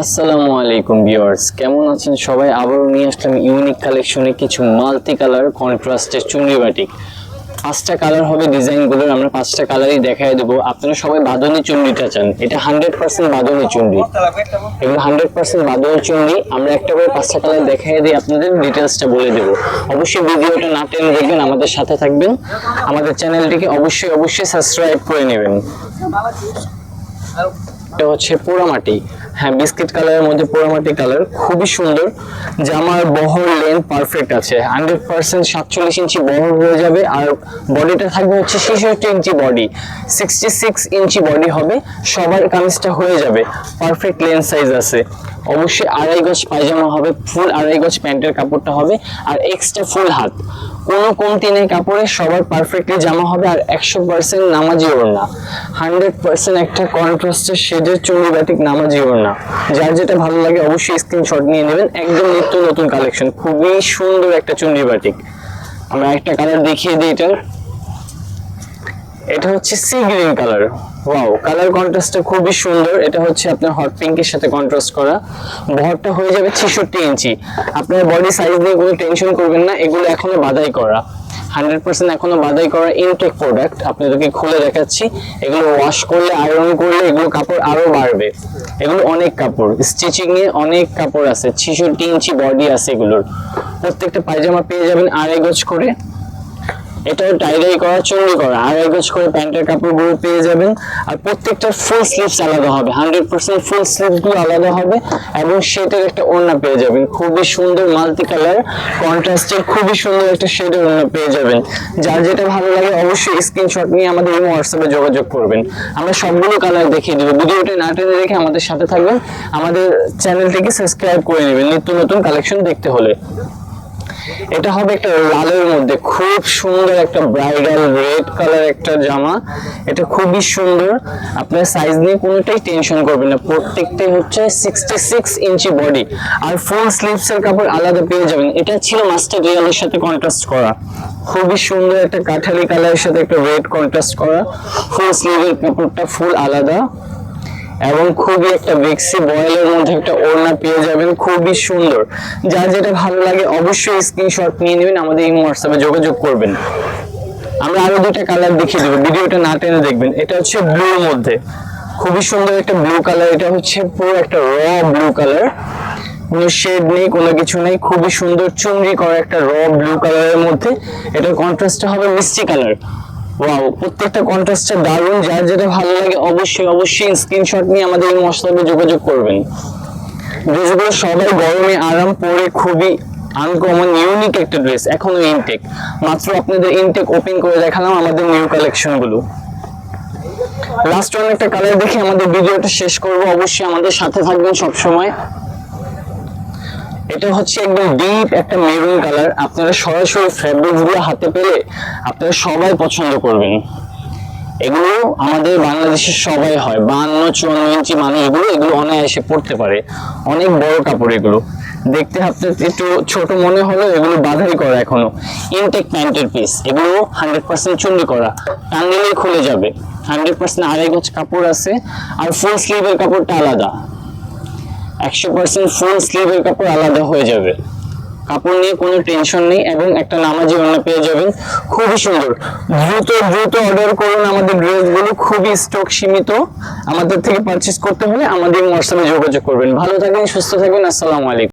আসসালামু আলাইকুম ভিউয়ার্স, কেমন আছেন সবাই? আবারও নিয়ে আসলাম ইউনিক কালেকশনে কিছু মাল্টি কালার কন্ট্রাস্টের চুনরি বাটিক পাঁচটা কালার হবে ডিজাইনগুলোর, আমরা পাঁচটা কালারই দেখাই দেবো। আপনারা সবাই বাঁধনি চুনরিটা চান। এটা হান্ড্রেড পার্সেন্ট বাঁধনি চুনরি এগুলো হান্ড্রেড পার্সেন্ট বাঁধনি চুনরি আমরা একটা করে পাঁচটা কালার দেখাই দিয়ে আপনাদের ডিটেলসটা বলে দেবো। অবশ্যই ভিডিওটা না টেনে দেখবেন, আমাদের সাথে থাকবেন। আমাদের চ্যানেলটিকে অবশ্যই অবশ্যই সাবস্ক্রাইব করে নেবেন। এটা হচ্ছে পোড়ামাটি। হ্যাঁ বিস্কিট কালারের মধ্যে পোড়ামাটি কালার, খুবই সুন্দর। জামার বহর লেন্থ পারফেক্ট আছে। হান্ড্রেড পার্সেন্ট সাতচল্লিশ ইঞ্চি বহর হয়ে যাবে। আর বডিটা থাকবে হচ্ছে ছেষট্টি inch body sixty six inch body হবে। সবার কামিজটা হয়ে যাবে। পারফেক্ট লেন্থ সাইজ আছে। অবশ্যই আড়াই গজ পায়জামা হবে। ফুল আড়াই গজ প্যান্টের কাপড়টা হবে। আর এক্সট্রা ফুল হাত। কোনো কমতি নেই, কাপড়ে সবার পারফেক্টলি জামা হবে আর একশো পার্সেন্ট নামাজি ওড়না হান্ড্রেড পার্সেন্ট একটা কন্ট্রাস্টের শেডের চুনি বাটিক নামাজি ওড়না যার যেটা ভালো লাগে অবশ্যই স্ক্রিনশট নিয়ে নেবেন। একদম নিত্য নতুন কালেকশন খুবই সুন্দর একটা চুনি বাটিক আমরা একটা কালার দেখিয়ে দিই এটার। এটা হচ্ছে sea green colour wow colour কন্ট্রাস্টটা খুবই সুন্দর। এটা হচ্ছে আপনার হট পিঙ্কের সাথে কন্ট্রাস্ট করা। বহরটা হয়ে যাবে ছেষট্টি ইঞ্চি। আপনার বডি সাইজ নিয়ে কোনো টেনশন করবেন না, এগুলো এখনও বাদাই করা। হান্ড্রেড পার্সেন্ট এখনও বাদাই করা ইনটেক প্রোডাক্ট আপনাদেরকে খুলে দেখাচ্ছি। এগুলো ওয়াশ করলে আয়রন করলে এগুলো কাপড় আরও বাড়বে। এগুলো অনেক কাপড়। স্টিচিং এ অনেক কাপড় আছে। ছেষট্টি ইঞ্চি বডি আছে এগুলোর। প্রত্যেকটা পায়জামা পেয়ে যাবেন আড়াই গজ করে। এটাও টাইডাই করা চুন্ডি করা। আড়াই গজ করে প্যান্টের কাপড়গুলো পেয়ে যাবেন আর প্রত্যেকটার ফুল স্লিভস আলাদা হবে। হান্ড্রেড পার্সেন্ট ফুল স্লিভসগুলো আলাদা হবে এবং সেটার একটা ওড়না পেয়ে যাবেন। খুবই সুন্দর মাল্টি কালার কন্ট্রাস্টের খুবই সুন্দর একটা শেডের ওড়না পেয়ে যাবেন। যার যেটা ভালো লাগে অবশ্যই স্ক্রিনশট নিয়ে আমাদের এই হোয়াটসঅ্যাপে যোগাযোগ করবেন। আমরা সবগুলো কালার দেখিয়ে দেবো। ভিডিওটি না টেনে রেখে আমাদের সাথে থাকবেন। আমাদের চ্যানেলটিকে সাবস্ক্রাইব করে নেবেন। নিত্য নতুন কালেকশন দেখতে হলে। এটা হবে একটা লালের মধ্যে। খুব সুন্দর একটা ব্রাইডাল রেড কালার একটা জামা। এটা খুবই সুন্দর। আপনার সাইজ নিয়ে কোনোটাই টেনশন করবেন না। প্রত্যেকটাই হচ্ছে সিক্সটি সিক্স ইঞ্চি বডি আর ফুল স্লিভস এর কাপড় আলাদা পেয়ে যাবেন। এটা ছিল মাস্টার রিয়ালের সাথে কন্ট্রাস্ট করা। খুবই সুন্দর একটা কাঠালি কালারের সাথে একটা রেড কন্ট্রাস্ট করা। ফুল স্লিভের কাপড়টা ফুল আলাদা। এবং খুবই একটা বেক্সি বয়েলের মধ্যে একটা ওড়না পেয়ে যাবেন, খুবই সুন্দর। যার যেটা ভালো লাগে অবশ্যই স্ক্রিনশট নিয়ে নেবেন, আমাদের এই হোয়াটসঅ্যাপে যোগাযোগ করবেন। আমরা আরও দুইটা কালার দেখিয়ে দেবো, ভিডিওটা না টেনে দেখবেন। এটা হচ্ছে ব্লুর মধ্যে। খুবই সুন্দর একটা ব্লু কালার এটা হচ্ছে পুরো একটা র ব্লু কালার কোনো শেড নেই, কোনো কিছু নেই, খুবই সুন্দর চুমড়ি করা একটা র ব্লু কালারের মধ্যে। এটার কন্ট্রাস্টটা হবে মিষ্টি কালার ওয়াও প্রত্যেকটা কন্ট্রাস্টটা দারুণ, যার যেটা ভালো লাগে অবশ্যই অবশ্যই স্ক্রিনশট নিয়ে আমাদের এই মশলাতে যোগাযোগ করবেন। ড্রেসগুলো সবাই গরমে আরাম পরে খুবই আনকমন ইউনিক একটা ড্রেস এখনও ইনটেক মাত্র আপনাদের ইনটেক ওপেন করে দেখালাম আমাদের নিউ কালেকশনগুলো। লাস্ট ওয়ান একটা কালার দেখে আমাদের ভিডিওটা শেষ করব। অবশ্যই আমাদের সাথে থাকবেন সব সময় এটা হচ্ছে একদম ডিপ একটা মেরুন কালার আপনারা সরাসরি ফ্যাব্রিক্সগুলো হাতে পেলে আপনারা সবাই পছন্দ করবেন। এগুলো আমাদের বাংলাদেশের সবাই হয়। বান্ন, চুয়ান্ন ইঞ্চি মানুষগুলো এগুলো অনায়াসে পড়তে পারে। অনেক বড় কাপড় এগুলো। দেখতে আপনার একটু ছোট মনে হলেও এগুলো বাধাই করা এখনও। ইনটেক প্যান্টের পিস এগুলো হান্ড্রেড পার্সেন্ট চুন্ডি করা। টাঙ্গিলেই খুলে যাবে। হান্ড্রেড পার্সেন্ট আড়াই গজ কাপড় আছে। আর ফুল স্লিভের কাপড়টা আলাদা। একশো পার্সেন্ট ফুল স্লিভের কাপড় আলাদা হয়ে যাবে। কাপড় নিয়ে কোনো টেনশন নেই এবং একটা নামাজি ওড়না পেয়ে যাবেন। খুবই সুন্দর। দ্রুত দ্রুত অর্ডার করুন আমাদের ড্রেসগুলো খুবই স্টক সীমিত। আমাদের থেকে পারচেস করতে হলে আমাদের হোয়াটসঅ্যাপে যোগাযোগ করবেন। ভালো থাকবেন সুস্থ থাকবেন আসসালামু আলাইকুম।